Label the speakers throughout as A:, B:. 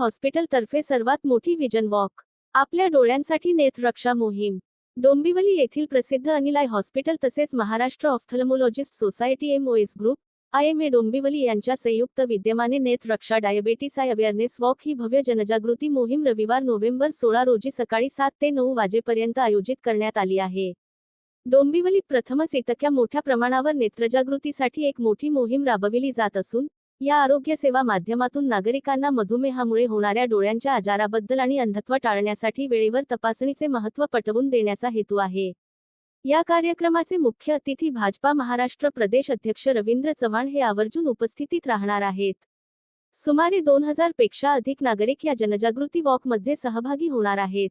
A: हॉस्पिटलतर्फे सर्वात मोठी vision walk. आपल्या डोळ्यांसाठी नेत्ररक्षा मोहीम. डोंबिवली येथील प्रसिद्ध अनिलाय हॉस्पिटल तसेच Maharashtra ophthalmologist society MOS group I M A Dombivli यांच्या संयुक्त विद्यमाने नेत्ररक्षा डायबेटीस आय अवेअरनेस वॉक ही भव्य जनजागृती मोहीम रविवार नोव्हेंबर सोळा रोजी सकाळी सात ते नऊ वाजेपर्यंत आयोजित करण्यात आली आहे. डोंबिवलीत प्रथमच इतक्या मोठ्या प्रमाणावर नेत्रजागृतीसाठी एक मोठी मोहीम राबविली जात असून या आरोग्य सेवा माध्यमातून नागरिकांना मधुमेहामुळे होणाऱ्या डोळ्यांच्या आजाराबद्दल आणि अंधत्व टाळण्यासाठी वेळेवर तपासणीचे महत्त्व पटवून देण्याचा हेतू आहे. या कार्यक्रमाचे मुख्य अतिथी भाजपा महाराष्ट्र प्रदेश अध्यक्ष रवींद्र चव्हाण हे आवर्जून उपस्थितीत राहणार आहेत. सुमारे दोन हजारपेक्षा अधिक नागरिक या जनजागृती वॉकमध्ये सहभागी होणार आहेत.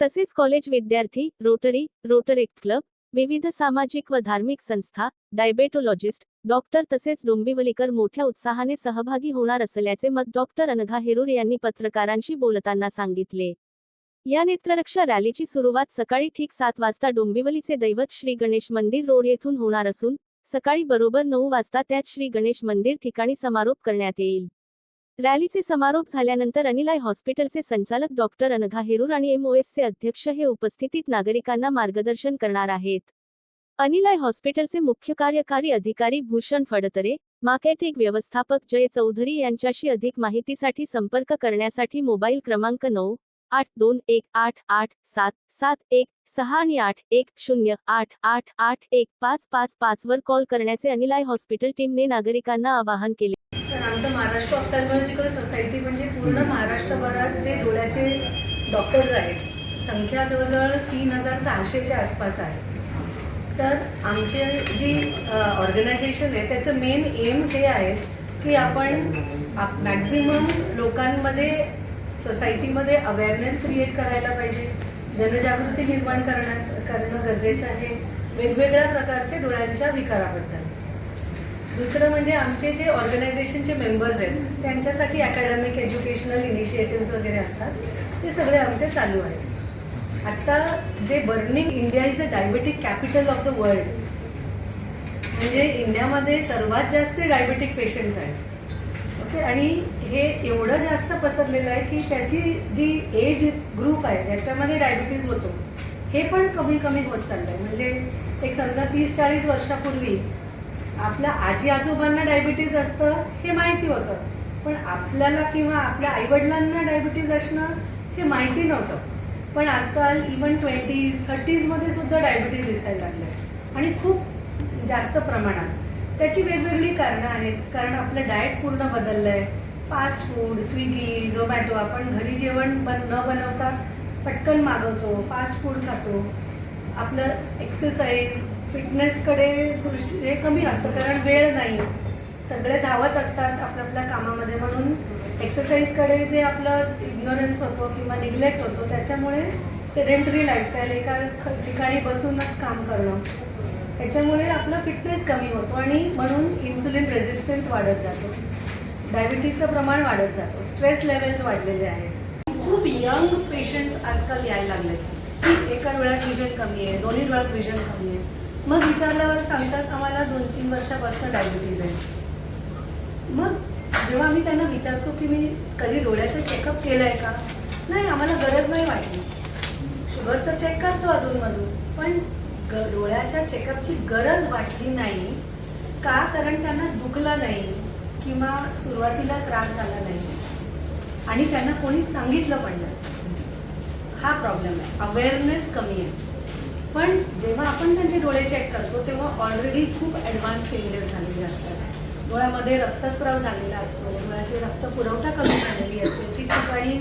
A: तसेच कॉलेज विद्यार्थी रोटरी रोटरेक्ट क्लब विविध सामाजिक व धार्मिक संस्था डायबेटोलॉजिस्ट डॉक्टर तसेच डोंबिवलीकर मोठ्या उत्साहाने सहभागी होणार असल्याचे मत डॉक्टर अनघा हेरूर यांनी पत्रकारांशी बोलताना सांगितले. या नेत्ररक्षा रॅलीची सुरुवात सकाळी ठीक सात वाजता डोंबिवलीचे दैवत श्री गणेश मंदिर रोड येथून होणार असून सकाळी बरोबर नऊ वाजता त्यात श्री गणेश मंदिर ठिकाणी समारोप करण्यात येईल. रॅलीचे समारोप झाल्यानंतर अनिलाय हॉस्पिटलचे संचालक डॉक्टर अनघा हेरूर आणि एमओएसचे अध्यक्ष हे उपस्थितीत नागरिकांना मार्गदर्शन करणार आहेत. अनिलाय हॉस्पिटलचे मुख्य कार्यकारी अधिकारी भूषण फडतरे मार्केटिंग व्यवस्थापक जय चौधरी यांच्याशी अधिक माहितीसाठी संपर्क करण्यासाठी मोबाईल क्रमांक नऊ आठ दोन एक आठ आठ सात सात एक सहा आणि आठ एक शून्य आठ आठ आठ एक पाच पाच पाच वर कॉल करण्याचे अनिलाय हॉस्पिटल टीमने नागरिकांना आवाहन केले.
B: तर आमचं महाराष्ट्र ऑफ्थॅल्मॉलॉजिकल सोसायटी म्हणजे पूर्ण महाराष्ट्रभरात जे डोळ्याचे डॉक्टर्स आहेत संख्या जवळजवळ तीन हजार सहाशेच्या आसपास आहे. तर आमचे जी ऑर्गनायझेशन आहे त्याचं मेन एम्स हे आहे की आपण मॅक्झिमम लोकांमध्ये सोसायटीमध्ये अवेअरनेस क्रिएट करायला पाहिजे. जनजागृती निर्माण करणं करणं गरजेचं आहे. वेगवेगळ्या प्रकारच्या डोळ्यांच्या विकाराबद्दल. दुसरं म्हणजे आमचे जे ऑर्गनायझेशनचे मेंबर्स आहेत त्यांच्यासाठी अकॅडमिक एज्युकेशनल इनिशिएटिव्ह वगैरे असतात ते सगळे आमचे चालू आहेत. आत्ता जे burning India is the diabetic capital of the world म्हणजे इंडियामध्ये सर्वात जास्त डायबेटिक पेशंट्स आहेत. ओके आणि हे एवढं जास्त पसरलेलं आहे की त्याची जी एज ग्रुप आहे ज्याच्यामध्ये डायबिटीज होतो हे पण कमी कमी होत चाललं आहे म्हणजे एक समजा तीस चाळीस वर्षापूर्वी आपल्या आजी आजोबांना डायबिटीज असतं हे माहिती होतं. पण आपल्याला किंवा आपल्या आईवडिलांना डायबिटीज असणं हे माहिती नव्हतं. पण आजकाल इवन ट्वेंटीज थर्टीजमध्ये सुद्धा डायबिटीज दिसायला लागले आणि खूप जास्त प्रमाणात. त्याची वेगवेगळी कारणं आहेत. कारण आपलं डाएट पूर्ण बदललं आहे फास्ट फूड स्विगी झोमॅटो आपण घरी जेवण बन न बनवता पटकन मागवतो फास्ट फूड खातो. आपलं एक्सरसाइज फिटनेसकडे दृष्टी हे कमी असतं कारण वेळ नाही. सगळे धावत असतात आपल्या आपल्या कामामध्ये म्हणून. एक्सरसाइजकडे जे आपलं इग्नोरन्स होतो किंवा निग्लेक्ट होतो त्याच्यामुळे सेडेंटरी लाईफस्टाईल एका ख- ठिकाणी बसूनच काम करणं. त्याच्यामुळे आपलं फिटनेस कमी होतो आणि म्हणून इन्सुलिन रेझिस्टन्स वाढत जातो. डायबिटीजचं प्रमाण वाढत जातो. स्ट्रेस लेवल्स वाढलेले आहेत. खूप यंग पेशंट्स आजकाल यायला लागले की एका डोळ्यात विजन कमी आहे दोन्ही डोळ्यात विजन कमी आहे. मग विचारल्यावर सांगतात आम्हाला दोन तीन वर्षापासून डायबिटीज आहे. मग जेव्हा आम्ही त्यांना विचारतो की मी कधी डोळ्याचं चेकअप केलं आहे का? नाही आम्हाला गरज नाही वाटली. शुगरचा चेक करतो अधूनमधून पण ग डोळ्याच्या चेकअपची गरज वाटली नाही का? कारण त्यांना दुखलं नाही किंवा सुरुवातीला त्रास झाला नाही. आणि त्यांना कोणी सांगितलं पण नाही. हा प्रॉब्लेम आहे. अवेअरनेस कमी आहे. पण जेव्हा आपण त्यांचे डोळे चेक करतो तेव्हा ऑलरेडी खूप ॲडव्हान्स चेंजेस झालेले असतात. डोळ्यामध्ये रक्तस्राव झालेला असतो. डोळ्याची रक्त पुरवठा कमी झालेली असते. ठिकठिकाणी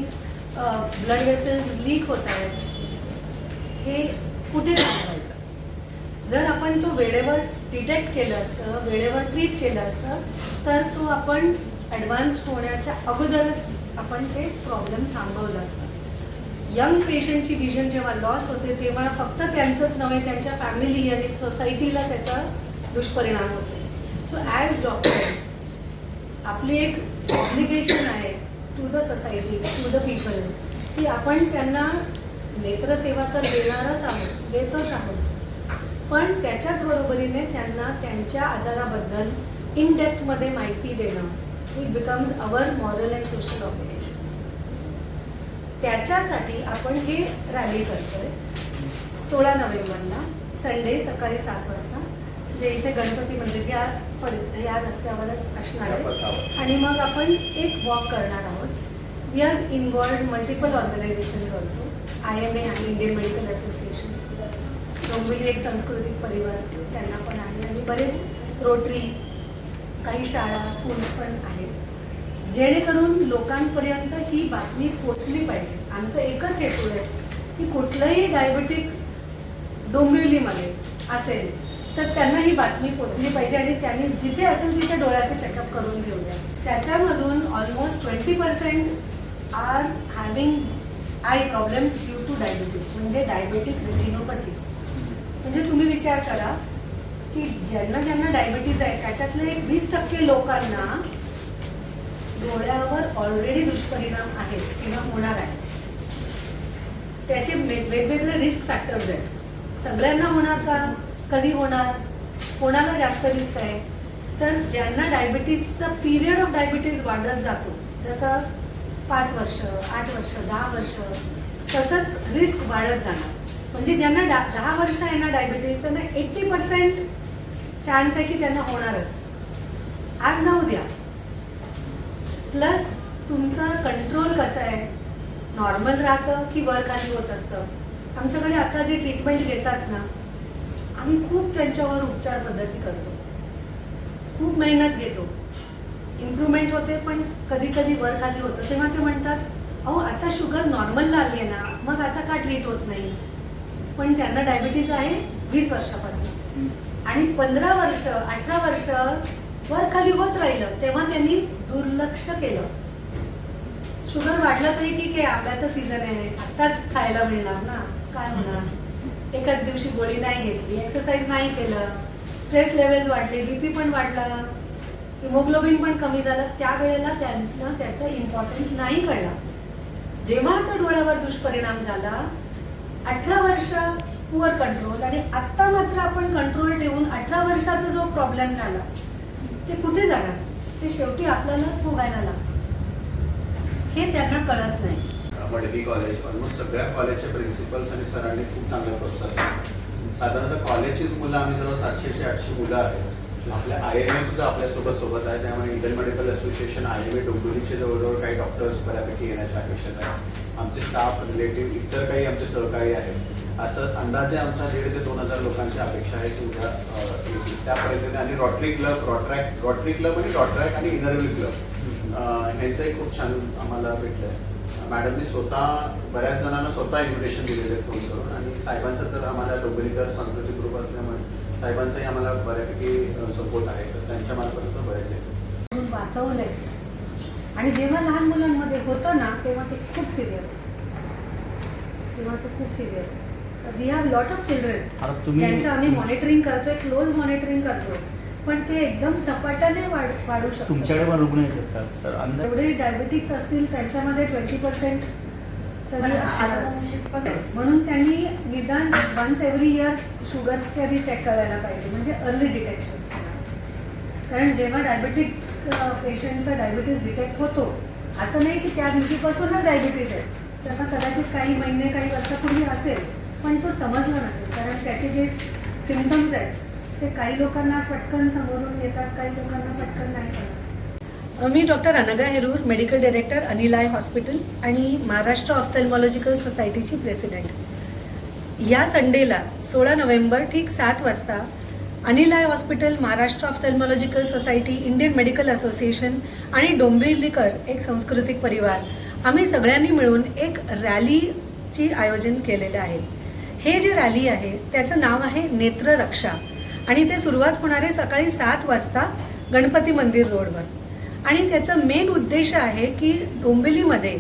B: ब्लड वेसेल्स लीक होत आहेत. हे कुठे थांबवायचं? जर आपण तो वेळेवर डिटेक्ट केलं असतं वेळेवर ट्रीट केलं असतं तर तो आपण ॲडव्हान्स होण्याच्या अगोदरच आपण ते प्रॉब्लेम थांबवलं असतं. यंग पेशंटची विजन जेव्हा लॉस होते तेव्हा फक्त त्यांचंच नव्हे त्यांच्या फॅमिली आणि सोसायटीला त्याचा दुष्परिणाम होतो. सो ॲज डॉक्टर्स आपली एक ऑब्लिगेशन आहे to the society to the people की आपण त्यांना नेत्रसेवा तर देणारच आहोत देतोच आहोत. पण त्याच्याच बरोबरीने त्यांना त्यांच्या आजाराबद्दल इन डेप्थमध्ये माहिती देणं it becomes our moral and social obligation त्याच्यासाठी आपण हे रॅली करतोय सोळा नोव्हेंबरला संडे सकाळी सात वाजता जे इथे गणपती मंदिर या परि- या रस्त्यावरच असणार आहे. आणि मग आपण एक वॉक करणार आहोत. We are involved multiple organisations also I M A आणि इंडियन मेडिकल असोसिएशन डोंबिवली एक सांस्कृतिक परिवार त्यांना पण आहे. आणि बरेच रोटरी काही शाळा स्कूल्स पण आहेत. जेणेकरून लोकांपर्यंत ही बातमी पोचली पाहिजे. आमचं एकच हेतू आहे की कुठलंही डायबेटिक डोंबिवलीमध्ये असेल तर त्यांना ही बातमी पोचली पाहिजे आणि त्यांनी जिथे असेल तिथे डोळ्याचे चेकअप करून घेऊया. त्याच्यामधून almost twenty percent are having eye problems due to diabetes म्हणजे डायबेटिक रेटिनोपॅथी म्हणजे तुम्ही विचार करा की ज्यांना ज्यांना डायबिटीज आहे त्याच्यातले एक वीस टक्के लोकांना डोळ्यावर ऑलरेडी दुष्परिणाम आहेत किंवा होणार आहेत. त्याचे वेगवेगळे रिस्क फॅक्टर्स आहेत. सगळ्यांना होणार का? कधी होणार? कोणाला जास्त रिस्क आहे? तर ज्यांना डायबिटीसचा पिरियड ऑफ डायबिटीज वाढत जातो जसं पाच वर्ष आठ वर्ष दहा वर्ष तसंच रिस्क वाढत जाणार. म्हणजे ज्यांना डा दहा वर्ष आहे ना डायबिटीज त्यांना एट्टी पर्सेंट चान्स आहे की त्यांना होणारच. आज ना उद्या प्लस तुमचं कंट्रोल कसं आहे? नॉर्मल राहतं की वर खाली होत असतं? आमच्याकडे आता जे ट्रीटमेंट घेतात ना आम्ही खूप त्यांच्यावर उपचार पद्धती करतो. खूप मेहनत घेतो. इम्प्रूव्हमेंट होते पण कधी कधी वर खाली होतं. तेव्हा ते म्हणतात अहो आता शुगर नॉर्मलला आली आहे ना. मग आता का ट्रीट होत नाही? पण त्यांना डायबिटीज आहे वीस वर्षापासून. आणि पंधरा वर्ष अठरा वर्ष वर खाली होत राहिलं तेव्हा त्यांनी दुर्लक्ष केलं. शुगर वाढलं तरी ठीक आहे आंब्याचं सीझन आहे. आत्ताच खायला मिळणार ना. काय होणार? एकाच दिवशी गोळी नाही घेतली एक्सरसाइज नाही केलं स्ट्रेस लेवल्स वाढले बीपी पण वाढला हिमोग्लोबिन पण कमी झालं त्यावेळेला त्यांना त्याचा इम्पॉर्टन्स नाही कळला. जेव्हा आता डोळ्यावर दुष्परिणाम झाला अठरा वर्ष पुअर कंट्रोल आणि आत्ता मात्र आपण कंट्रोल ठेवून अठरा वर्षाचा जो प्रॉब्लेम झाला ते कुठे जाणार? ते शेवटी आपल्यालाच भोगायला लागतं. हे त्यांना कळत नाही.
C: वडली कॉलेज ऑलमोस्ट सगळ्या कॉलेजचे प्रिन्सिपल्स आणि सरांनी खूप चांगल्या प्रोत्साहन साधारणतः कॉलेजचीच मुलं आम्ही जवळ सातशे आठशे मुलं आहेत. आपल्या आय एम ए सुद्धा आपल्यासोबत सोबत आहे त्यामुळे Indian medical association I M A डोंबिवलीचे जवळजवळ काही डॉक्टर्स बऱ्यापैकी येण्याच्या अपेक्षित आहे. आमचे स्टाफ रिलेटिव्ह इतर काही आमचे सहकारी आहेत. असं अंदाजे आमचा दीड ते दोन हजार लोकांची अपेक्षा आहे की उद्या त्या पद्धतीने आणि Rotary club Rotaract Rotary club आणि रॉट्रॅक आणि इनरव्हिल क्लब यांचंही खूप छान आम्हाला भेटलं मॅडमनी स्वतः बऱ्याच जणांना स्वतः इन्व्हिटेशन दिलेले फोन करून आणि साहेबांचं तर आम्हाला डोंबिवलीकर सांस्कृतिक ग्रुप असल्यामुळे साहेबांचाही आम्हाला बऱ्यापैकी सपोर्ट आहे. तर त्यांच्या मार्फत तर बरेच आहे.
B: म्हणून वाचवलंय. आणि जेव्हा लहान मुलांमध्ये होतं ना तेव्हा ते खूप सिरियर तेव्हा ते खूप serious we have lot of children ज्यांचं आम्ही मॉनिटरिंग करतोय क्लोज मॉनिटरिंग करतोय. पण ते एकदम झपाट्याने वाढ वाढू
D: तुमच्याकडे
B: शकतात
D: पण रुग्ण येत असतात तर अंदाज
B: जेवढे डायबेटिक्स असतील त्यांच्यामध्ये ट्वेंटी पर्सेंट तरी असणारच. म्हणून त्यांनी निदान वन्स एव्हरी इयर शुगर कधी चेक करायला पाहिजे म्हणजे अर्ली डिटेक्शन कारण जेव्हा डायबेटिक पेशंटचा डायबिटीज डिटेक्ट होतो असं नाही की त्या दिवशीपासूनच डायबिटीज आहे. त्यांना कदाचित काही महिने काही वर्षापूर्वी असेल पण तो समजला नसेल. कारण त्याचे जे सिमटम्स आहेत ते काही लोकांना पटकन समोरून येतात काही लोकांना पटकन नाही कळत. मी doctor Anaga Herur medical director Anil eye hospital आणि महाराष्ट्र ऑफ्थॅल्मॉलॉजिकल सोसायटीची प्रेसिडेंट. या संडेला सोळा नोव्हेंबर ठीक सात वाजता Anil eye hospital Maharashtra ophthalmological society Indian medical association आणि डोंबिवलीकर एक सांस्कृतिक परिवार आम्ही सगळ्यांनी मिळून एक रॅलीची आयोजन केलेलं आहे. हे जे रॅली आहे त्याचं नाव आहे नेत्ररक्षा. आणि ते सुरुवात होणार आहे सकाळी सात वाजता गणपती मंदिर रोडवर. आणि त्याचं मेन उद्देश आहे की डोंबिवलीमध्ये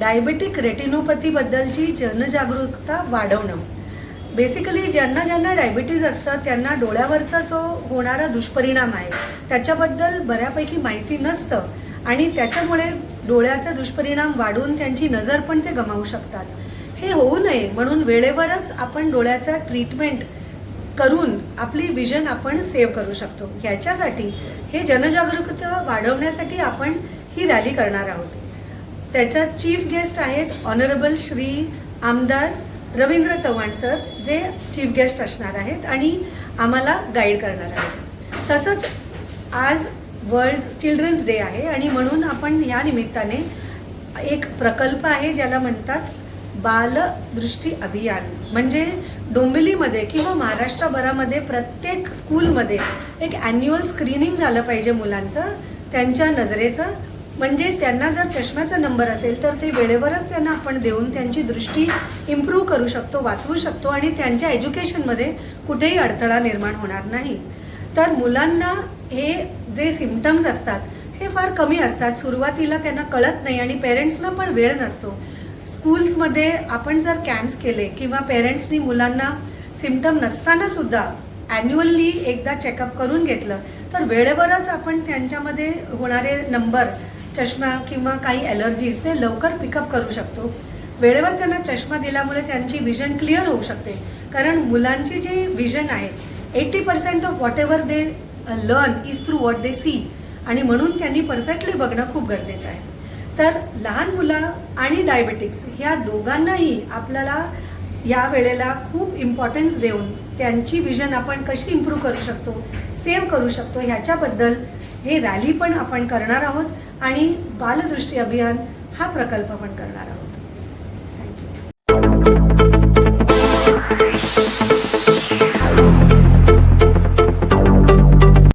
B: डायबेटिक रेटिनोपथीबद्दलची जनजागरूकता वाढवणं. बेसिकली ज्यांना ज्यांना डायबिटीज असतं त्यांना डोळ्यावरचा जो होणारा दुष्परिणाम आहे त्याच्याबद्दल बऱ्यापैकी माहिती नसतं आणि त्याच्यामुळे डोळ्याचा दुष्परिणाम वाढून त्यांची नजर पण ते गमावू शकतात. हे होऊ नये म्हणून वेळेवरच आपण डोळ्याचा ट्रीटमेंट करून आपली विजन आपण सेव्ह करू शकतो. ह्याच्यासाठी हे जनजागरूकता वाढवण्यासाठी आपण ही रॅली करणार आहोत. त्याच्यात चीफ गेस्ट आहेत ऑनरेबल श्री आमदार रवींद्र चव्हाण सर जे चीफ गेस्ट असणार आहेत आणि आम्हाला गाईड करणार आहेत. तसंच आज वर्ल्ड चिल्ड्रन्स डे आहे आणि म्हणून आपण या निमित्ताने एक प्रकल्प आहे ज्याला म्हणतात बालदृष्टी अभियान. म्हणजे डोंबिवलीमध्ये किंवा महाराष्ट्रभरामध्ये प्रत्येक स्कूलमध्ये एक ॲन्युअल स्क्रीनिंग झालं पाहिजे मुलांचं त्यांच्या नजरेचं. म्हणजे त्यांना जर चष्म्याचा नंबर असेल तर ते वेळेवरच त्यांना आपण देऊन त्यांची दृष्टी इम्प्रूव्ह करू शकतो वाचवू शकतो आणि त्यांच्या एज्युकेशनमध्ये कुठेही अडथळा निर्माण होणार नाही. तर मुलांना हे जे सिमटम्स असतात हे फार कमी असतात. सुरुवातीला त्यांना कळत नाही आणि पेरेंट्सना पण वेळ नसतो. स्कूल्समध्ये आपण जर कॅम्प्स केले किंवा पेरेंट्सनी मुलांना सिमटम नसताना सुद्धा ॲन्युअली एकदा चेकअप करून घेतलं तर वेळेवरच आपण त्यांच्यामध्ये होणारे नंबर चष्मा किंवा काही ॲलर्जीज ते लवकर पिकअप करू शकतो. वेळेवर त्यांना चष्मा दिल्यामुळे त्यांची विजन क्लिअर होऊ शकते. कारण मुलांची जी विजन आहे eighty percent of whatever they learn is through what they see आणि म्हणून त्यांनी परफेक्टली बघणं खूप गरजेचं आहे. तर लहान मुलं आणि डायबेटिक्स ह्या दोघांनाही आपल्याला या वेळेला खूप इम्पॉर्टन्स देऊन त्यांची विजन आपण कशी इम्प्रूव्ह करू शकतो सेव्ह करू शकतो ह्याच्याबद्दल हे रॅली पण आपण करणार आहोत आणि बालदृष्टी अभियान हा प्रकल्प पण करणार आहोत. थँक्यू